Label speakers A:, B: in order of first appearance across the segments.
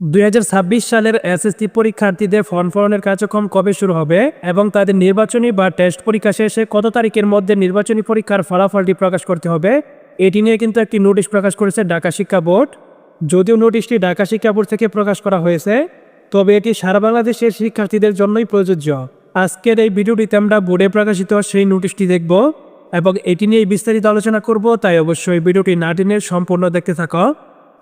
A: দুই হাজার ছাব্বিশ সালের এসএসসি পরীক্ষার্থীদের ফর্ম পূরণের কার্যক্রম কবে শুরু হবে এবং তাদের নির্বাচনী বা টেস্ট পরীক্ষা শেষে কত তারিখের মধ্যে নির্বাচনী পরীক্ষার ফলাফলটি প্রকাশ করতে হবে? এটি নিয়ে কিন্তু একটি নোটিশ প্রকাশ করেছে ঢাকা শিক্ষা বোর্ড। যদিও নোটিশটি ঢাকা শিক্ষা বোর্ড থেকে প্রকাশ করা হয়েছে, তবে এটি সারা বাংলাদেশের শিক্ষার্থীদের জন্যই প্রযোজ্য। আজকের এই ভিডিওটিতে আমরা বোর্ডে প্রকাশিত সেই নোটিশটি দেখব এবং এটি নিয়ে বিস্তারিত আলোচনা করব, তাই অবশ্যই ভিডিওটি না টেনে সম্পূর্ণ দেখতে থাকো।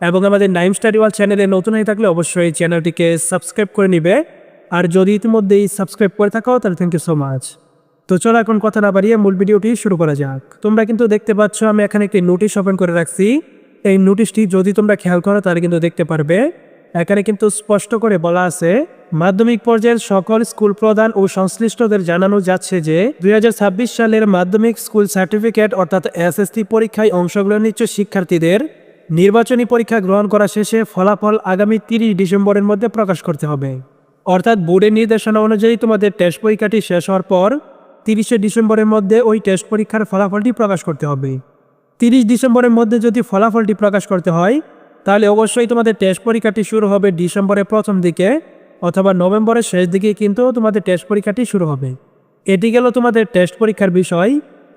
A: এবং আমাদের নাইম স্টাডি ওয়াল চ্যানেলে নতুন হয়ে থাকলে অবশ্যই চ্যানেলটিকে সাবস্ক্রাইব করে নিবে। আর যদি ইতিমধ্যেই সাবস্ক্রাইব করে থাকো তাহলে থ্যাংক ইউ সো মাচ তো চলো এখন কথা না বাড়িয়ে মূল ভিডিওটি শুরু করা যাক। তোমরা কিন্তু দেখতে পাচ্ছ, আমি এখানে একটি নোটিশ ওপেন করে রাখছি। এই নোটিশটি যদি তোমরা খেয়াল করো, তাহলে কিন্তু দেখতে পারবে। এখানে কিন্তু স্পষ্ট করে বলা আছে, মাধ্যমিক পর্যায়ের সকল স্কুল প্রধান ও সংশ্লিষ্টদের জানানো যাচ্ছে যে, দুই হাজার ছাব্বিশ সালের মাধ্যমিক স্কুল সার্টিফিকেট অর্থাৎ এসএসসি পরীক্ষায় অংশগ্রহণ ইচ্ছুক শিক্ষার্থীদের নির্বাচনী পরীক্ষা গ্রহণ করা শেষে ফলাফল আগামী তিরিশ ডিসেম্বরের মধ্যে প্রকাশ করতে হবে। অর্থাৎ বোর্ডের নির্দেশনা অনুযায়ী তোমাদের টেস্ট পরীক্ষাটি শেষ হওয়ার পর তিরিশে ডিসেম্বরের মধ্যে ওই টেস্ট পরীক্ষার ফলাফলটি প্রকাশ করতে হবে। তিরিশ ডিসেম্বরের মধ্যে যদি ফলাফলটি প্রকাশ করতে হয়, তাহলে অবশ্যই তোমাদের টেস্ট পরীক্ষাটি শুরু হবে ডিসেম্বরের প্রথম দিকে অথবা নভেম্বরের শেষ দিকে কিন্তু তোমাদের টেস্ট পরীক্ষাটি শুরু হবে। এটি গেল তোমাদের টেস্ট পরীক্ষার বিষয়।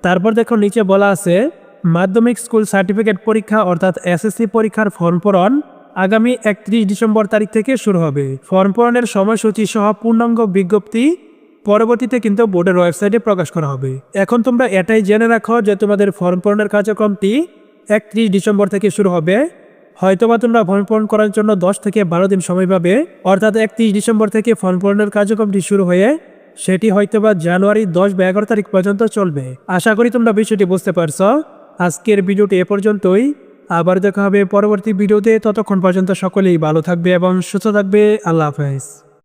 A: তারপর দেখো নিচে বলা আছে মাধ্যমিক স্কুল সার্টিফিকেট পরীক্ষা অর্থাৎ এসএসসি পরীক্ষার ফর্ম পূরণ আগামী একত্রিশ ডিসেম্বর তারিখ থেকে শুরু হবে। ফর্ম পূরণের সময়সূচি সহ পূর্ণাঙ্গ বিজ্ঞপ্তি পরবর্তীতে কিন্তু বোর্ডের ওয়েবসাইটে প্রকাশ করা হবে। এখন তোমরা এটাই জেনে রাখো যে তোমাদের ফর্ম পূরণের কার্যক্রমটি একত্রিশ ডিসেম্বর থেকে শুরু হবে। হয়তোবা তোমরা ফর্ম পূরণ করার জন্য দশ থেকে বারো দিন সময় পাবে। অর্থাৎ একত্রিশ ডিসেম্বর থেকে ফর্ম পূরণের কার্যক্রমটি শুরু হয়ে সেটি হয়তোবা জানুয়ারি দশ বা এগারো তারিখ পর্যন্ত চলবে। আশা করি তোমরা বিষয়টি বুঝতে পারছ। আজকের ভিডিওটি এ পর্যন্তই। আবার দেখা হবে পরবর্তী ভিডিওতে। ততক্ষণ পর্যন্ত সকলেই ভালো থাকবে এবং সুস্থ থাকবে। আল্লাহ হাফেজ।